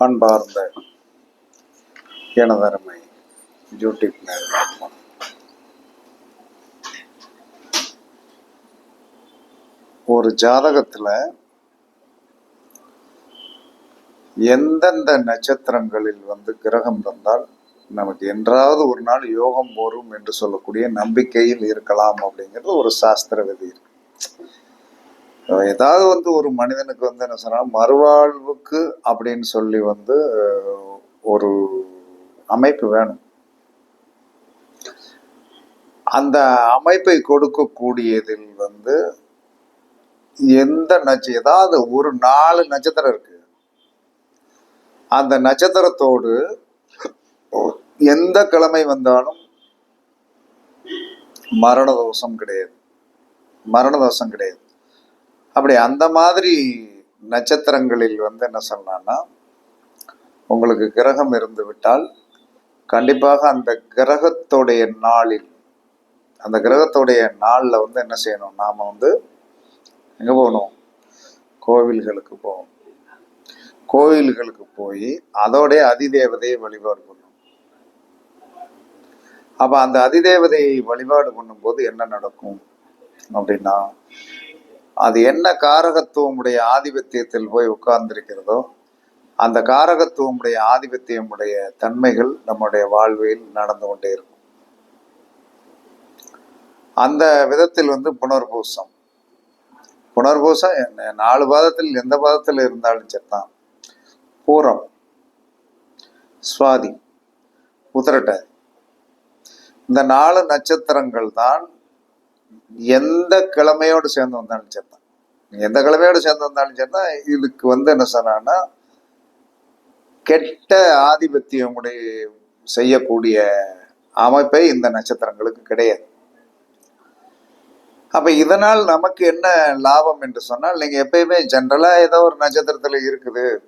அன்பார்ந்த எனதருமை யூடியூப் நேரம் ஒரு ஜாதகத்துல எந்தெந்த நட்சத்திரங்களில் வந்து கிரகம் இருந்தால் நமக்கு என்றாவது ஒரு நாள் யோகம் வரும் என்று சொல்லக்கூடிய நம்பிக்கையில் இருக்கலாம் அப்படிங்கிறது ஒரு சாஸ்திர விதி இருக்கு. ஏதாவது வந்து ஒரு மனிதனுக்கு வந்து என்ன சொன்னா மறுவாழ்வுக்கு அப்படின்னு சொல்லி வந்து ஒரு அமைப்பு வேணும். அந்த அமைப்பை கொடுக்கக்கூடியதில் வந்து எந்த நட்ச ஏதாவது ஒரு நாலு நட்சத்திரம் இருக்கு. அந்த நட்சத்திரத்தோடு எந்த கிழமை வந்தாலும் மரண தோஷம் கிடையாது. மரண தோஷம் கிடையாது. அப்படி அந்த மாதிரி நட்சத்திரங்களில் வந்து என்ன சொல்லலாம்னா உங்களுக்கு கிரகம் இருந்து விட்டால் கண்டிப்பாக அந்த கிரகத்துடைய நாளில் அந்த கிரகத்துடைய நாளில் வந்து என்ன செய்யணும்? நாம் வந்து எங்கே போகணும்? கோவில்களுக்கு போகணும். கோவில்களுக்கு போய் அதோடைய அதிதேவதையை வழிபாடு பண்ணும் அப்போ அந்த அதிதேவதையை வழிபாடு பண்ணும்போது என்ன நடக்கும் அப்படின்னா அது என்ன காரகத்துவமுடைய ஆதிபத்தியத்தில் போய் உட்கார்ந்திருக்கிறதோ அந்த காரகத்துவமுடைய ஆதிபத்தியமுடைய தன்மைகள் நம்முடைய வாழ்வில் நடந்து கொண்டே இருக்கும். அந்த விதத்தில் வந்து புனர்பூசம். புனர்பூசம் என்ன- நாலு பாதத்தில் எந்த பாதத்தில் இருந்தாலும் சரிதான். பூரம். சுவாதி. உத்திரட்டாதி. இந்த நாலு நட்சத்திரங்கள் தான் எந்த கிழமையோடு சேர்ந்து வந்தாலும் சரிதான் எந்த கிழமையோடு சேர்ந்து வந்தாலும் சேர்ந்தா இதுக்கு வந்து என்ன சொன்னான்னா கெட்ட ஆதிபத்தியமுடைய செய்யக்கூடிய அமைப்பை இந்த நட்சத்திரங்களுக்கு கிடையாது. அப்ப இதனால் நமக்கு என்ன லாபம் என்று சொன்னால் நீங்க எப்பயுமே ஜென்ரலா ஏதோ ஒரு நட்சத்திரத்துல இருக்குது.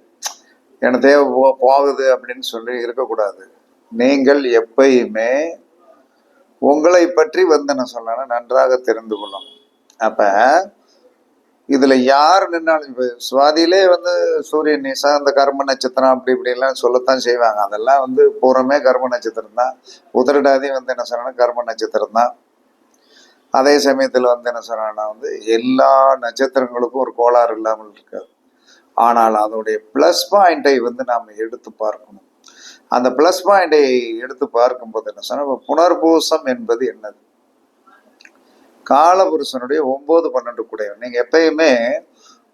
எனக்கு தேவை போ- போகுது அப்படின்னு சொல்லி இருக்கக்கூடாது. நீங்கள் எப்பயுமே உங்களை பற்றி வந்து என்ன சொல்லணும் நன்றாக தெரிந்து கொள்ளும். அப்போ இதில் யார் நின்னாலும் இப்போ சுவாதியிலே வந்து சூரியன் நிசா அந்த கர்ம நட்சத்திரம் அப்படி இப்படிலாம் சொல்லத்தான் செய்வாங்க. அதெல்லாம் வந்து பூரமே கர்ம நட்சத்திரம் தான். உதரடாதி வந்து என்ன சொல்லணும் கர்ம நட்சத்திரம் தான். அதே சமயத்தில் வந்து என்ன சொன்னா வந்து எல்லா நட்சத்திரங்களுக்கும் ஒரு கோளாறு இல்லாமல் இருக்காது. ஆனால் அதோடைய ப்ளஸ் பாயிண்டை வந்து நாம் எடுத்து பார்க்கணும். அந்த ப்ளஸ் பாயிண்டை எடுத்து பார்க்கும்போது என்ன சொன்னா புனர்பூசம் என்பது என்னது? காலபுருஷனுடைய ஒன்பது பன்னெண்டு கூடையவன் நீங்க எப்பயுமே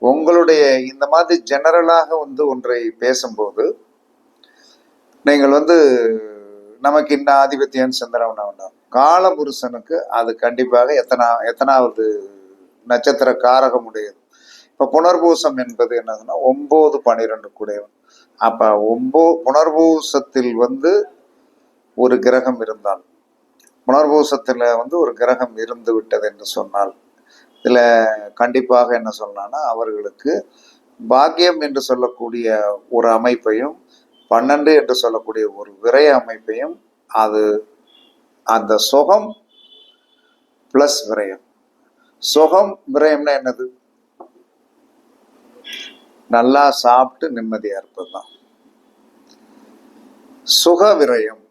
உங்களுடைய இந்த மாதிரி ஜெனரலாக வந்து ஒன்றை பேசும்போது நீங்கள் வந்து நமக்கு இன்ன ஆதிபத்தியம் சிந்தனம் வேண்டாம் காலபுருஷனுக்கு அது கண்டிப்பாக எத்தனா எத்தனாவது நட்சத்திர காரகம் உடையது. இப்ப புனர்பூசம் என்பது என்னதுன்னா ஒன்பது பன்னிரெண்டு கூடையவன் அப்ப ஒம்போ புனர்பூசத்தில் வந்து ஒரு கிரகம் இருந்தால். புனர்பூசத்தில் வந்து ஒரு கிரகம் இருந்து விட்டது என்று சொன்னால். இதில் கண்டிப்பாக என்ன சொல்லலாம்னா அவர்களுக்கு பாக்கியம் என்று சொல்லக்கூடிய ஒரு அமைப்பையும் பன்னெண்டு என்று சொல்லக்கூடிய ஒரு விரை அமைப்பையும் அது அந்த சுகம் பிளஸ் விரயம். சுகம் விரயம்னா என்னது? நல்லா சாப்பிட்டு நிம்மதியா இருப்பது தான் சுக விரயம்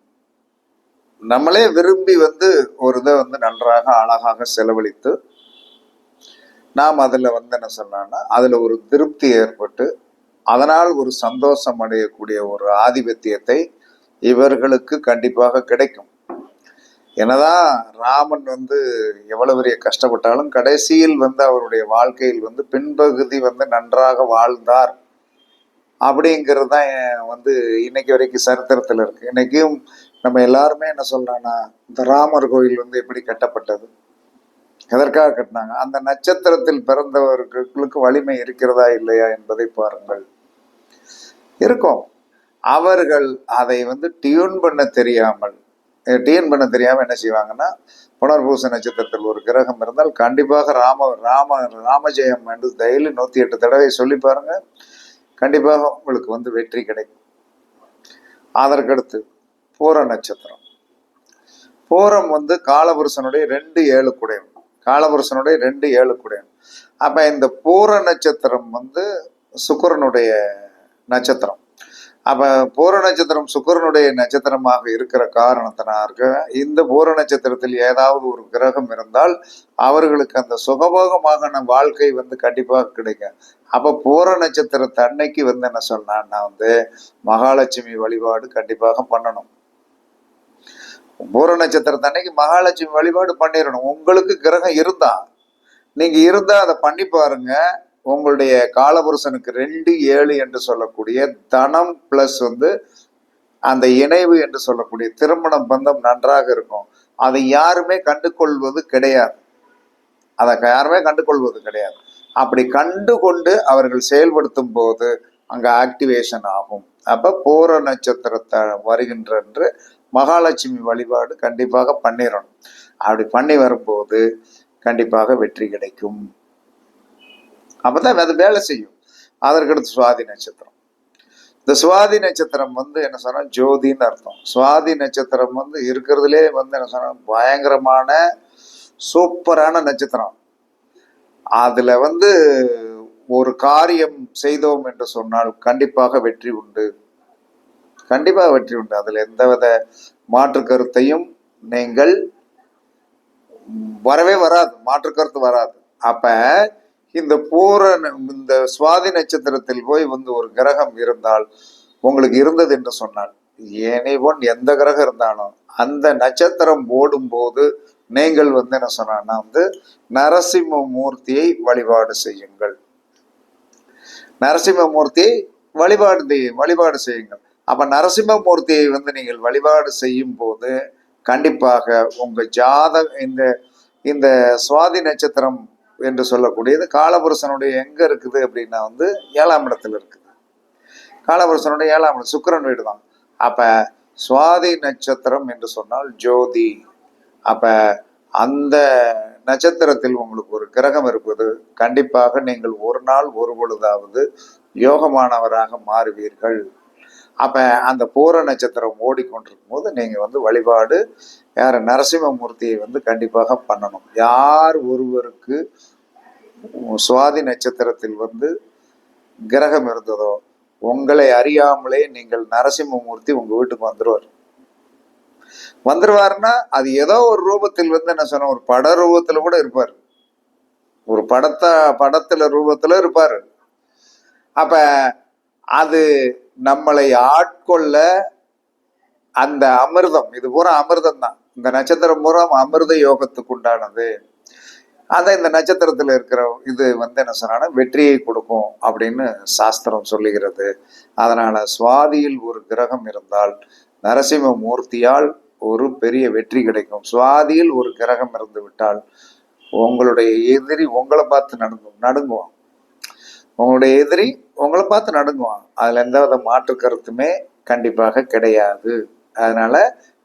நம்மளே விரும்பி வந்து ஒரு இதை வந்து நன்றாக அழகாக செலவழித்து நாம் அதில் வந்து என்ன சொன்னோன்னா அதில் ஒரு திருப்தி ஏற்பட்டு அதனால் ஒரு சந்தோஷம் அடையக்கூடிய ஒரு ஆதிபத்தியத்தை இவர்களுக்கு கண்டிப்பாக கிடைக்கும். என்னதான் ராமன் வந்து எவ்வளவு பெரிய கஷ்டப்பட்டாலும் கடைசியில் வந்து அவருடைய வாழ்க்கையில் வந்து பின்பகுதி வந்து நன்றாக வாழ்ந்தார். அப்படிங்கிறது தான் வந்து இன்னைக்கு வரைக்கும் சரித்திரத்தில் இருக்கு. இன்னைக்கும் நம்ம எல்லாருமே என்ன சொல்றோம்னா இந்த ராமர் கோயில் வந்து எப்படி கட்டப்பட்டது? எதற்காக கட்டினாங்க? அந்த நட்சத்திரத்தில் பிறந்தவர்களுக்கு வலிமை இருக்கிறதா இல்லையா என்பதை பாருங்கள். இருக்கும். அவர்கள் அதை வந்து டியூன் பண்ண தெரியாமல் டிஎன் பண்ண தெரியாமல் என்ன செய்வாங்கன்னா புனர்பூச நட்சத்திரத்தில் ஒரு கிரகம் இருந்தால் கண்டிப்பாக ராம ராம ராமஜெயம் என்று டெய்லி நூற்றி எட்டு தடவை சொல்லி பாருங்க. கண்டிப்பாக உங்களுக்கு வந்து வெற்றி கிடைக்கும். அதற்கடுத்து பூர நட்சத்திரம். பூரம் வந்து காலபுருஷனுடைய ரெண்டு ஏழு குடையன் காலபுருஷனுடைய ரெண்டு ஏழு குடையன் அப்போ இந்த பூர நட்சத்திரம் வந்து சுக்கரனுடைய நட்சத்திரம். அப்போ பூர நட்சத்திரம் சுக்கிரனுடைய நட்சத்திரமாக இருக்கிற காரணத்தினாக இந்த பூர நட்சத்திரத்தில் ஏதாவது ஒரு கிரகம் இருந்தால் அவர்களுக்கு அந்த சுகபோகமான வாழ்க்கை வந்து கண்டிப்பாக கிடைக்கும். அப்போ பூர நட்சத்திரத்தை அன்னைக்கு வந்து என்ன சொன்னான்னா வந்து மகாலட்சுமி வழிபாடு கண்டிப்பாக பண்ணணும். பூர நட்சத்திரத்தை அன்னைக்கு மகாலட்சுமி வழிபாடு பண்ணிடணும். உங்களுக்கு கிரகம் இருந்தா நீங்க இருந்தா அதை பண்ணி பாருங்க. உங்களுடைய காலபுருஷனுக்கு ரெண்டு ஏழு என்று சொல்லக்கூடிய தனம் பிளஸ் வந்து அந்த இணைவு என்று சொல்லக்கூடிய திருமணம் பந்தம் நன்றாக இருக்கும். அதை யாருமே கண்டுகொள்வது கிடையாது. அதை யாருமே கண்டுகொள்வது கிடையாது. அப்படி கண்டு கொண்டு அவர்கள் செயல்படுத்தும் போது அங்க ஆக்டிவேஷன் ஆகும். அப்ப பூர நட்சத்திரத்தை வருகின்ற மகாலட்சுமி வழிபாடு கண்டிப்பாக பண்ணிடணும் அப்படி பண்ணி வரும்போது கண்டிப்பாக வெற்றி கிடைக்கும். அப்பதான் அது வேலை செய்யும். அதற்கடுத்து சுவாதி நட்சத்திரம். இந்த சுவாதி நட்சத்திரம் வந்து என்ன சொன்னா ஜோதின்னு அர்த்தம். சுவாதி நட்சத்திரம் வந்து இருக்கிறதுலே வந்து என்ன சொன்னால் பயங்கரமான சூப்பரான நட்சத்திரம். அதுல வந்து ஒரு காரியம் செய்தோம் என்று சொன்னால் கண்டிப்பாக வெற்றி உண்டு. கண்டிப்பாக வெற்றி உண்டு. அதுல எந்தவித மாற்று கருத்தையும் நீங்கள் வரவே வராது. மாற்று கருத்து வராது. அப்போ இந்த பூர இந்த சுவாதி நட்சத்திரத்தில் போய் வந்து ஒரு கிரகம் இருந்தால் உங்களுக்கு இருந்தது என்று சொன்னால் ஏனே ஒன் எந்த கிரகம் இருந்தாலும் அந்த நட்சத்திரம் ஓடும்போது நீங்கள் வந்து என்ன சொன்னா வந்து நரசிம்ம மூர்த்தியை வழிபாடு செய்யுங்கள். நரசிம்மமூர்த்தியை வழிபாடு வழிபாடு செய்யுங்கள். அப்ப நரசிம்மமூர்த்தியை வந்து நீங்கள் வழிபாடு செய்யும் போது கண்டிப்பாக உங்க ஜாத இந்த இந்த சுவாதி நட்சத்திரம் என்று சொல்லக்கூடியது. காலபுருஷனுடைய எங்க இருக்குது அப்படின்னா வந்து ஏழாம் இடத்துல இருக்குது. காலபுருஷனுடைய ஏழாம் இடம் சுக்கிரன் வீடு தான். அப்ப சுவாதி நட்சத்திரம் என்று சொன்னால் ஜோதி. அப்ப அந்த நட்சத்திரத்தில் உங்களுக்கு ஒரு கிரகம் இருப்பது. கண்டிப்பாக நீங்கள் ஒரு நாள் ஒரு பொழுதாவது யோகமானவராக மாறுவீர்கள். அப்ப அந்த பூர நட்சத்திரம் ஓடிக்கொண்டிருக்கும் போது நீங்க வந்து வழிபாடு யார் நரசிம்மமூர்த்தியை வந்து கண்டிப்பாக பண்ணணும். யார் ஒருவருக்கு சுவாதி நட்சத்திரத்தில் வந்து கிரகம் இருந்ததோ உங்களை அறியாமலே நீங்கள் நரசிம்மமூர்த்தி உங்க வீட்டுக்கு வந்துருவார். வந்துருவாருன்னா அது ஏதோ ஒரு ரூபத்தில் வந்து என்ன சொன்ன ஒரு பட ரூபத்துல கூட இருப்பார். ஒரு படத்தை படத்துல ரூபத்துல இருப்பார். அப்ப அது நம்மளை ஆட்கொள்ள அந்த அமிர்தம் இது பூரா அமிர்தம் தான் இந்த நட்சத்திரம் பூரா அமிர்த யோகத்துக்கு உண்டானது. அதை இந்த நட்சத்திரத்துல இருக்கிற இது வந்து என்ன சொன்னா வெற்றியை கொடுக்கும் அப்படின்னு சாஸ்திரம் சொல்லுகிறது. அதனால சுவாதியில் ஒரு கிரகம் இருந்தால் நரசிம்ம மூர்த்தியால் ஒரு பெரிய வெற்றி கிடைக்கும். சுவாதியில் ஒரு கிரகம் இருந்து விட்டால் உங்களுடைய எதிரி உங்களை பார்த்து நடுங்கும் நடுங்குவான். உங்களுடைய எதிரி உங்களை பார்த்து நடுங்குவான். அதில் எந்த வித மாற்று கருத்துமே கண்டிப்பாக கிடையாது. அதனால்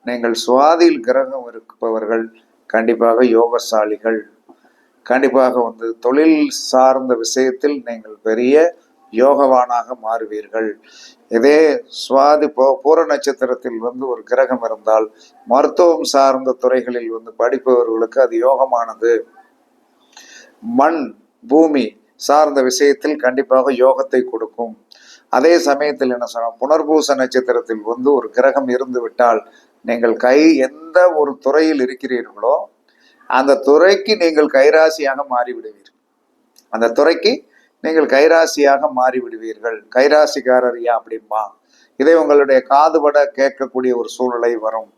நீங்கள் சுவாதியில் கிரகம் இருப்பவர்கள் கண்டிப்பாக யோகசாலிகள். கண்டிப்பாக வந்து தொழில் சார்ந்த விஷயத்தில் நீங்கள் பெரிய யோகவானாக மாறுவீர்கள். இதே சுவாதி பூர நட்சத்திரத்தில் வந்து ஒரு கிரகம் இருந்தால் மருத்துவம் சார்ந்த துறைகளில் வந்து படிப்பவர்களுக்கு அது யோகமானது. மண் பூமி சார்ந்த விஷயத்தில் கண்டிப்பாக யோகத்தை கொடுக்கும். அதே சமயத்தில் என்ன சொன்னால் புனர்பூச நட்சத்திரத்தில் வந்து ஒரு கிரகம் இருந்து விட்டால் நீங்கள் கை எந்த ஒரு துறையில் இருக்கிறீர்களோ அந்த துறைக்கு நீங்கள் கைராசியாக மாறிவிடுவீர்கள். அந்த துறைக்கு நீங்கள் கைராசியாக மாறிவிடுவீர்கள். கைராசிக்காரர் யா அப்படிம்பா. இதை உங்களுடைய காதுபட கேட்கக்கூடிய ஒரு சூழ்நிலை வரும்.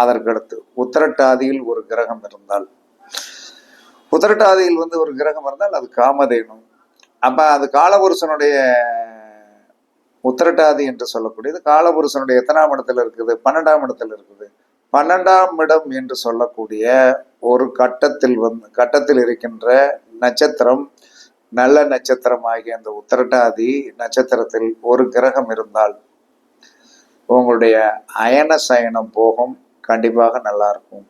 அதற்கடுத்து உத்திரட்டாதியில் ஒரு கிரகம் இருந்தால் உத்திரட்டாதியில் வந்து ஒரு கிரகம் இருந்தால் அது காமதேனு அப்ப அது காலபுருஷனுடைய உத்திரட்டாதி என்று சொல்லக்கூடியது. காலபுருஷனுடைய எத்தனாம் இடத்துல இருக்குது? பன்னெண்டாம் இடத்துல இருக்குது. பன்னெண்டாம் இடம் என்று சொல்லக்கூடிய ஒரு கட்டத்தில் வந்து கட்டத்தில் இருக்கின்ற நட்சத்திரம் நல்ல நட்சத்திரம் ஆகிய அந்த உத்திரட்டாதி நட்சத்திரத்தில் ஒரு கிரகம் இருந்தால் உங்களுடைய அயன சயனம் போகும். கண்டிப்பாக நல்லா இருக்கும்.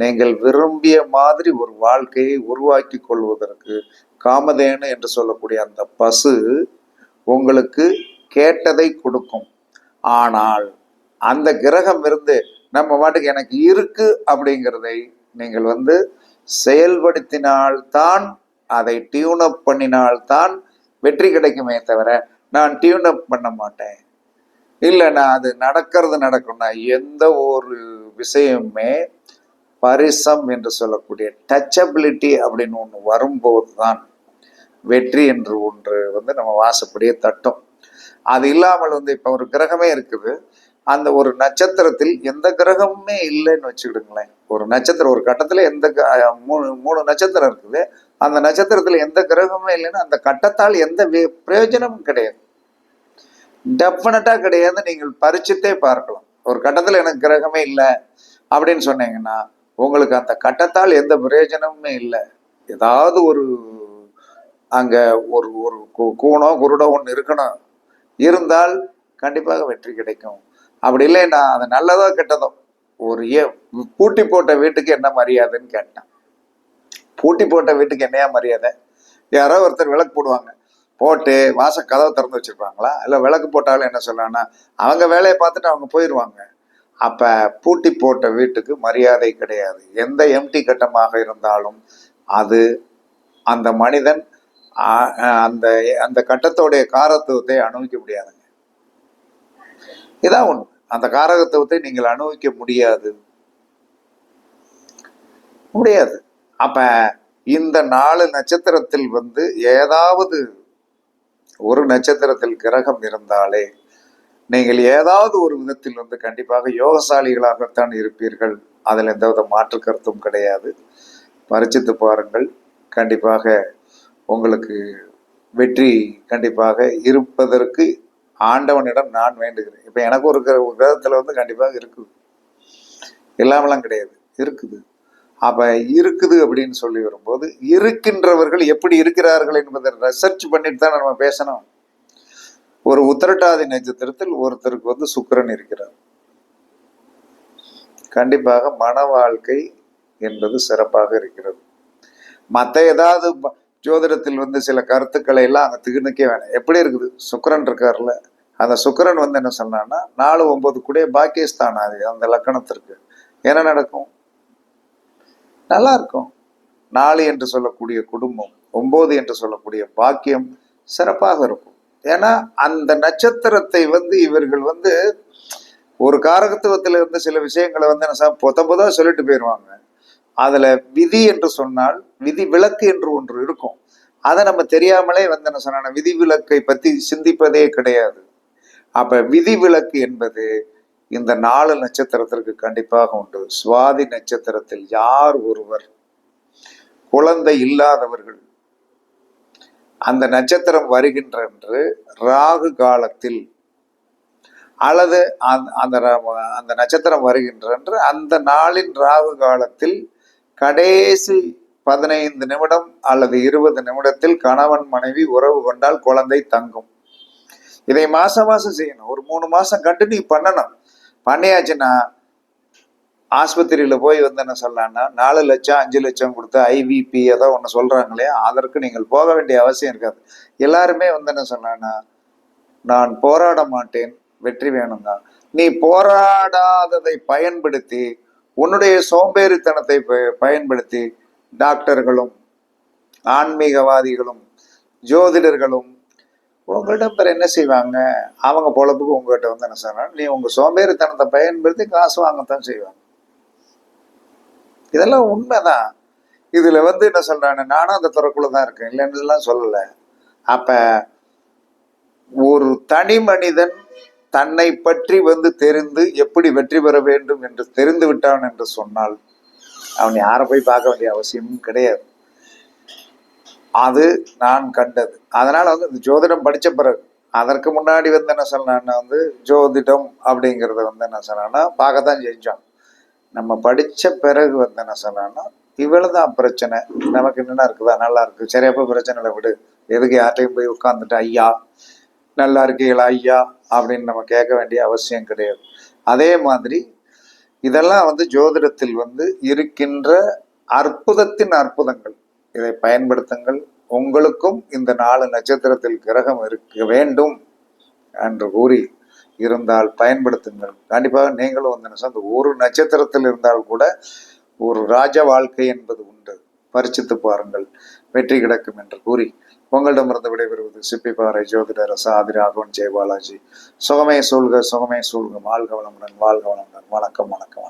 நீங்கள் விரும்பிய மாதிரி ஒரு வாழ்க்கையை உருவாக்கி கொள்வதற்கு காமதேனு என்று சொல்லக்கூடிய அந்த பசு உங்களுக்கு கேட்டதை கொடுக்கும். ஆனால் அந்த கிரகம் இருந்து நம்ம பாட்டுக்கு எனக்கு இருக்கு அப்படிங்கிறதை நீங்கள் வந்து செயல்படுத்தினால்தான் அதை டியூனப் பண்ணினால்தான் வெற்றி கிடைக்குமே தவிர நான் டியூனப் பண்ண மாட்டேன். இல்லைண்ணா அது நடக்கிறது நடக்கும்னா எந்த ஒரு விஷயமுமே பரிசம் என்று சொல்லக்கூடிய டச்சபிலிட்டி அப்படின்னு ஒன்று வரும்போது தான் வெற்றி என்று ஒன்று வந்து நம்ம வாசப்படியே தட்டும். அது இல்லாமல் வந்து இப்போ ஒரு கிரகமே இருக்குது. அந்த ஒரு நட்சத்திரத்தில் எந்த கிரகமுமே இல்லைன்னு வச்சுக்கிடுங்களேன். ஒரு நட்சத்திரம் ஒரு கட்டத்தில் எந்த க- மூணு மூணு நட்சத்திரம் இருக்குது. அந்த நட்சத்திரத்தில் எந்த கிரகமுமே இல்லைன்னா அந்த கட்டத்தால் எந்த பிரயோஜனமும் கிடையாது. டெஃபினட்டாக கிடையாது நீங்கள் பறிச்சுட்டே பார்க்கலாம். ஒரு கட்டத்தில் எனக்கு கிரகமே இல்லை அப்படின்னு சொன்னீங்கன்னா உங்களுக்கு அந்த கட்டத்தால் எந்த பிரயோஜனமுமே இல்லை. ஏதாவது ஒரு அங்கே ஒரு ஒரு கு- கூணோ குருடோ ஒன்று இருக்கணும். இருந்தால் கண்டிப்பாக வெற்றி கிடைக்கும். அப்படி இல்லைன்னா அது நல்லதோ கெட்டதோ. ஒரு ஏ பூட்டி போட்ட வீட்டுக்கு என்ன மரியாதைன்னு கேட்டேன். பூட்டி போட்ட வீட்டுக்கு என்னையா மரியாதை? யாரோ ஒருத்தர் விளக்கு போடுவாங்க. போட்டு வாச கதவை திறந்து வச்சிருப்பாங்களா? இல்லை விளக்கு போட்டாலும் என்ன சொல்லலாம்னா அவங்க வேலையை பார்த்துட்டு அவங்க போயிடுவாங்க அப்ப பூட்டி போட்ட வீட்டுக்கு மரியாதை கிடையாது. எந்த எம்டி கட்டமாக இருந்தாலும் அது அந்த மனிதன் அந்த அந்த கட்டத்தோடைய காரத்துவத்தை அனுபவிக்க முடியாதுங்க. இதான் ஒண்ணு அந்த காரகத்துவத்தை நீங்கள் அனுபவிக்க முடியாது. முடியாது. அப்ப இந்த நாலு நட்சத்திரத்தில் வந்து ஏதாவது ஒரு நட்சத்திரத்தில் கிரகம் இருந்தாலே நீங்கள் ஏதாவது ஒரு விதத்தில் வந்து கண்டிப்பாக யோகசாலிகளாகத்தான் இருப்பீர்கள். அதில் எந்தவித மாற்று கருத்தும் கிடையாது. பரிச்சித்து பாருங்கள். கண்டிப்பாக உங்களுக்கு வெற்றி கண்டிப்பாக இருப்பதற்கு ஆண்டவனிடம் நான் வேண்டுகிறேன். இப்போ எனக்கு ஒரு கிர- கிரகத்தில் வந்து கண்டிப்பாக இருக்குது. இல்லாமலாம் கிடையாது. இருக்குது. அப்போ இருக்குது அப்படின்னு சொல்லி வரும்போது இருக்கின்றவர்கள் எப்படி இருக்கிறார்கள் என்பதை ரிசர்ச் பண்ணிட்டு தான் நம்ம பேசணும். ஒரு உத்திரட்டாதி நட்சத்திரத்தில் ஒருத்தருக்கு வந்து சுக்கரன் இருக்கிறார். கண்டிப்பாக மன வாழ்க்கை என்பது சிறப்பாக இருக்கிறது. மற்ற ஏதாவது ஜோதிடத்தில் வந்து சில கருத்துக்களை எல்லாம் அங்கே திகுனுக்கே வேணாம். எப்படி இருக்குது? சுக்கரன் இருக்கார்ல. அந்த சுக்கரன் வந்து என்ன சொன்னான்னா நாலு ஒன்பது கூட பாக்கியஸ்தானாதி அந்த லக்கணத்திற்கு. என்ன நடக்கும்? நல்லா இருக்கும். நாலு என்று சொல்லக்கூடிய குடும்பம் ஒன்பது என்று சொல்லக்கூடிய பாக்கியம் சிறப்பாக இருக்கும். ஏன்னா அந்த நட்சத்திரத்தை வந்து இவர்கள் வந்து ஒரு காரகத்துவத்தில் இருந்து சில விஷயங்களை வந்து என்ன சார் சொல்லிட்டு போயிடுவாங்க அதில் விதி என்று சொன்னால் விதி விளக்கு என்று ஒன்று இருக்கும். அதை நம்ம தெரியாமலே வந்து என்ன சொன்ன விதி விளக்கை பற்றி சிந்திப்பதே கிடையாது. அப்போ விதி விளக்கு என்பது இந்த நாலு நட்சத்திரத்திற்கு கண்டிப்பாக உண்டு. சுவாதி நட்சத்திரத்தில் யார் ஒருவர்? குழந்தை இல்லாதவர்கள். அந்த நட்சத்திரம் வருகின்றன்று ராகு காலத்தில் அல்லது அந்த- அந்த ர- அந்த நட்சத்திரம் வருகின்றன்று அந்த நாளின் ராகு காலத்தில் கடைசி பதினைந்து நிமிடம் அல்லது இருபது நிமிடத்தில் கணவன் மனைவி உறவு கொண்டால் குழந்தை தங்கும். இதை மாசம் மாசம் செய்யணும். ஒரு மூணு மாசம் கண்டினியூ பண்ணணும். பண்ணியாச்சுன்னா ஆஸ்பத்திரியில் போய் வந்து என்ன சொல்லலான்னா நாலு லட்சம் அஞ்சு லட்சம் கொடுத்து ஐவிபி ஏதோ ஒன்று சொல்கிறாங்களே அதற்கு நீங்கள் போக வேண்டிய அவசியம் இருக்காது. எல்லாருமே வந்து என்ன சொன்னான்னா நான் போராட மாட்டேன். வெற்றி வேணுங்க நீ போராடாததை பயன்படுத்தி உன்னுடைய சோம்பேறித்தனத்தை ப- பயன்படுத்தி டாக்டர்களும் ஆன்மீகவாதிகளும் ஜோதிடர்களும் உங்கள்கிட்ட பிற என்ன செய்வாங்க? அவங்க பொழப்புக்கு உங்கள்கிட்ட வந்து என்ன சொன்னா நீ உங்கள் சோம்பேறித்தனத்தை பயன்படுத்தி காசு வாங்கத்தான் செய்வாங்க. இதெல்லாம் உண்மைதான். இதுல வந்து என்ன சொல்றாங்க நானும் அந்த துறைக்குள்ள தான் இருக்கேன். இல்லைன்னுலாம் சொல்லல. அப்ப ஒரு தனி மனிதன் தன்னை பற்றி வந்து தெரிந்து எப்படி வெற்றி பெற வேண்டும் என்று தெரிந்து விட்டான் என்று சொன்னால் அவன் யாரை போய் பார்க்க வேண்டிய அவசியமும் கிடையாது. அது நான் கண்டது. அதனால வந்து இந்த ஜோதிடம் படிச்ச பிறகு அதற்கு முன்னாடி வந்து என்ன சொன்னான்னா வந்து ஜோதிடம் அப்படிங்கிறத வந்து என்ன சொன்னான்னா பார்க்கத்தான் செஞ்சோம் நம்ம படிச்ச பிறகு வந்து என்ன சொன்னான்னா இவ்வளவுதான் பிரச்சனை. நமக்கு என்னென்ன இருக்குதா? நல்லா இருக்கு. சரி அப்போ பிரச்சனை விடு. எதுக்கு யார்ட்டையும் போய் உட்காந்துட்டு ஐயா நல்லா இருக்கீங்களா ஐயா? அப்படின்னு நம்ம கேட்க வேண்டிய அவசியம் கிடையாது. அதே மாதிரி இதெல்லாம் வந்து ஜோதிடத்தில் வந்து இருக்கின்ற அற்புதத்தின் அற்புதங்கள். இதை பயன்படுத்துங்கள். உங்களுக்கும் இந்த நாலு நட்சத்திரத்தில் கிரகம் இருக்க வேண்டும் என்று கூறி இருந்தால் பயன்படுத்துங்கள். கண்டிப்பாக நீங்களும் வந்து என்ன ஒரு நட்சத்திரத்தில் இருந்தால் கூட ஒரு ராஜ வாழ்க்கை என்பது உண்டு. பரிசித்து பாருங்கள். வெற்றி கிடக்கும் என்று கூறி உங்களிடமிருந்து விடைபெறுவது சிப்பிப்பாறை ஜோதிடர் சாதி ராகவன் ஜெயபாலாஜி சுகமே சூழ்க சுகமே சூழ்க. வாழ்க வளமுடன் வாழ்க வளமுடன். வணக்கம் வணக்கம்